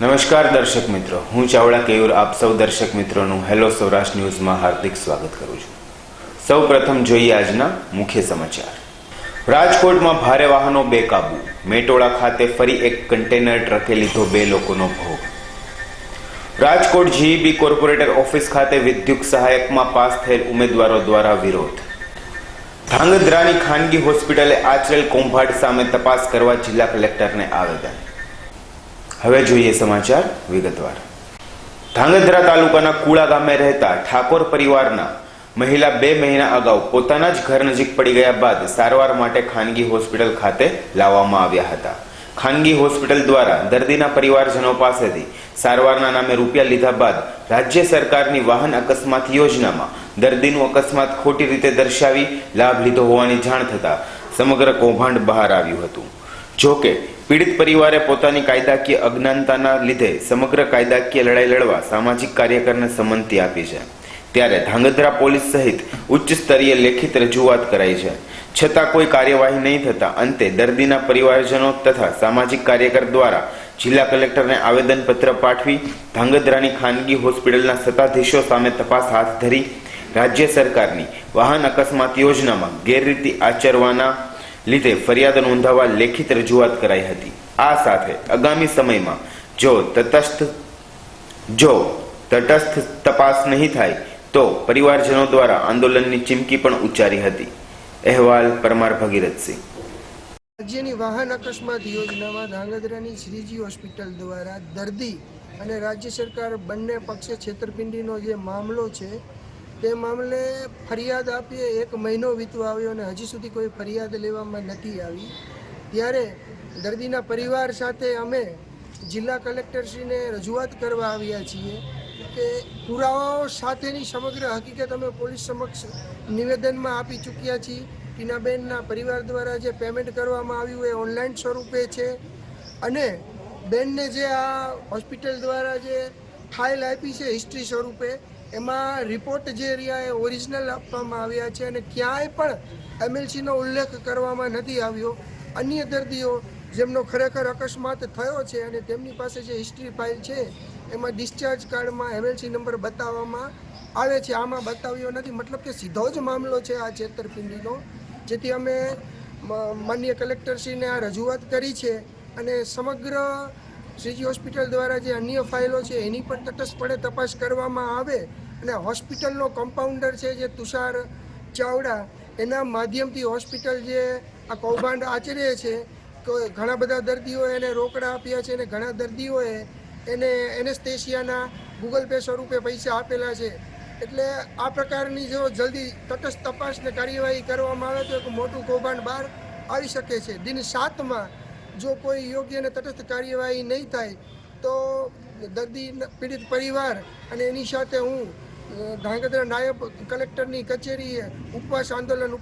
નમસ્કાર દર્શક મિત્રો. હું ચાવડા કેયુર આપ સૌ દર્શક મિત્રોનું હેલો સૌરાષ્ટ્ર ન્યૂઝમાં હાર્દિક સ્વાગત કરું છું. સૌ પ્રથમ જોઈએ આજના મુખ્ય સમાચાર. રાજકોટમાં ભારે વાહનો બેકાબુ. મેટોળા ખાતે ફરી એક કન્ટેનર ટ્રકે લીધો બે લોકોનો ભોગ. રાજકોટ જીઈબી કોર્પોરેટર ઓફિસ ખાતે વિદ્યુત સહાયકમાં પાસ થયેલ ઉમેદવારો દ્વારા વિરોધ. ધાંગધ્રાની ખાનગી હોસ્પિટલે આચરેલ કૌભાંડ સામે તપાસ કરવા જિલ્લા કલેક્ટરને આવેદન. હવે જોઈએ સમાચાર વિગતવાર. ધાંગધ્રા તાલુકાના કુળા ગામે રહેતા ઠાકોર પરિવારના મહિલા બે મહિના અગાઉ પોતાના જ ઘર નજીક પડી ગયા બાદ સારવાર માટે ખાનગી હોસ્પિટલ ખાતે લાવવામાં આવ્યા હતા. ખાનગી હોસ્પિટલ દ્વારા દર્દીના પરિવારજનો પાસેથી સારવારના નામે રૂપિયા લીધા બાદ રાજ્ય સરકારની વાહન અકસ્માત યોજનામાં દર્દીનું અકસ્માત ખોટી રીતે દર્શાવી લાભ લીધો હોવાની જાણ થતાં સમગ્ર કૌભાંડ બહાર આવ્યું હતું. જો કે, પીડિત પરિવારે પોતાની કાયદાકીય અજ્ઞાનતાના લીધે સમગ્ર કાયદાકીય લડાઈ લડવા સામાજિક કાર્યકરને સંમતિ આપી છે. ત્યારે ધાંગધ્રા પોલીસ સહિત ઉચ્ચ સ્તરીય લેખિત રજૂઆત કરાઈ છે. છતાં કોઈ કાર્યવાહી નહીં થતા અંતે દર્દીના પરિવારજનો તથા સામાજિક કાર્યકર દ્વારા જિલ્લા કલેક્ટરને આવેદનપત્ર પાઠવી ધાંગધ્રાની ખાનગી હોસ્પિટલના સત્તાધીશો સામે તપાસ હાથ ધરી રાજ્ય સરકારની વાહન અકસ્માત યોજનામાં ગેરરીતિ આચરવાના લીધે ફરિયાદ નોંધાવવા લેખિત રજૂઆત કરાઈ હતી. આ સાથે આગામી સમયમાં જો તટસ્થ જો તટસ્થ તપાસ નહીં થાય, તો પરિવારજનો દ્વારા આંદોલનની ચીમકી પણ ઉચ્ચારી હતી. અહેવાલ પરમાર ભગીરથસિંહ. રાજ્યની વાહન અકસ્માત યોજનામાં ધાંગધ્રાની શ્રીજી હોસ્પિટલ દ્વારા દર્દી અને રાજ્ય સરકાર બંને પક્ષે છેતરપિંડીનો જે મામલો છે તે મામલે ફરિયાદ આપીએ. એક મહિનો વીતવા આવ્યો અને હજી સુધી કોઈ ફરિયાદ લેવામાં નથી આવી. ત્યારે દર્દીના પરિવાર સાથે અમે જિલ્લા કલેક્ટરશ્રીને રજૂઆત કરવા આવ્યા છીએ કે પુરાવાઓ સાથેની સમગ્ર હકીકત અમે પોલીસ સમક્ષ નિવેદનમાં આપી ચૂક્યા છીએ. ટીનાબેનના પરિવાર દ્વારા જે પેમેન્ટ કરવામાં આવ્યું એ ઓનલાઈન સ્વરૂપે છે અને બેનને જે આ હોસ્પિટલ દ્વારા જે ફાઇલ આપી છે હિસ્ટ્રી સ્વરૂપે એમાં રિપોર્ટ જે રહ્યા એ ઓરિજિનલ આપવામાં આવ્યા છે અને ક્યાંય પણ એમએલસીનો ઉલ્લેખ કરવામાં નથી આવ્યો. અન્ય દર્દીઓ જેમનો ખરેખર અકસ્માત થયો છે અને તેમની પાસે જે હિસ્ટ્રી ફાઇલ છે, એમાં ડિસ્ચાર્જ કાર્ડમાં એમએલસી નંબર બતાવવામાં આવે છે. આમાં બતાવ્યો નથી. મતલબ કે સીધો જ મામલો છે આ છેતરપિંડીનો, જેથી અમે માનનીય કલેક્ટરશ્રીને આ રજૂઆત કરી છે અને સમગ્ર શ્રીજી હોસ્પિટલ દ્વારા જે અન્ય ફાઇલો છે, એની પણ તટસ્થપણે તપાસ કરવામાં આવે અને હોસ્પિટલનો કમ્પાઉન્ડર છે જે તુષાર ચાવડા, એના માધ્યમથી હોસ્પિટલ જે આ કૌભાંડ આચરે છે, તો ઘણા બધા દર્દીઓએ એને રોકડા આપ્યા છે અને ઘણા દર્દીઓએ એને એનેસ્થેશિયાના ગૂગલ પે સ્વરૂપે પૈસા આપેલા છે. એટલે આ પ્રકારની જો જલ્દી તટસ્થ તપાસને કાર્યવાહી કરવામાં આવે તો એક મોટું કૌભાંડ બહાર આવી શકે છે. દિન સાતમાં જો કોઈ યોગ્ય અને તટસ્થ કાર્યવાહી નહીં થાય, તો દર્દી, પીડિત પરિવાર અને એની સાથે હું ધાંગધ્રા નાયબ કલેક્ટરની કચેરીએ ઉપવાસ આંદોલન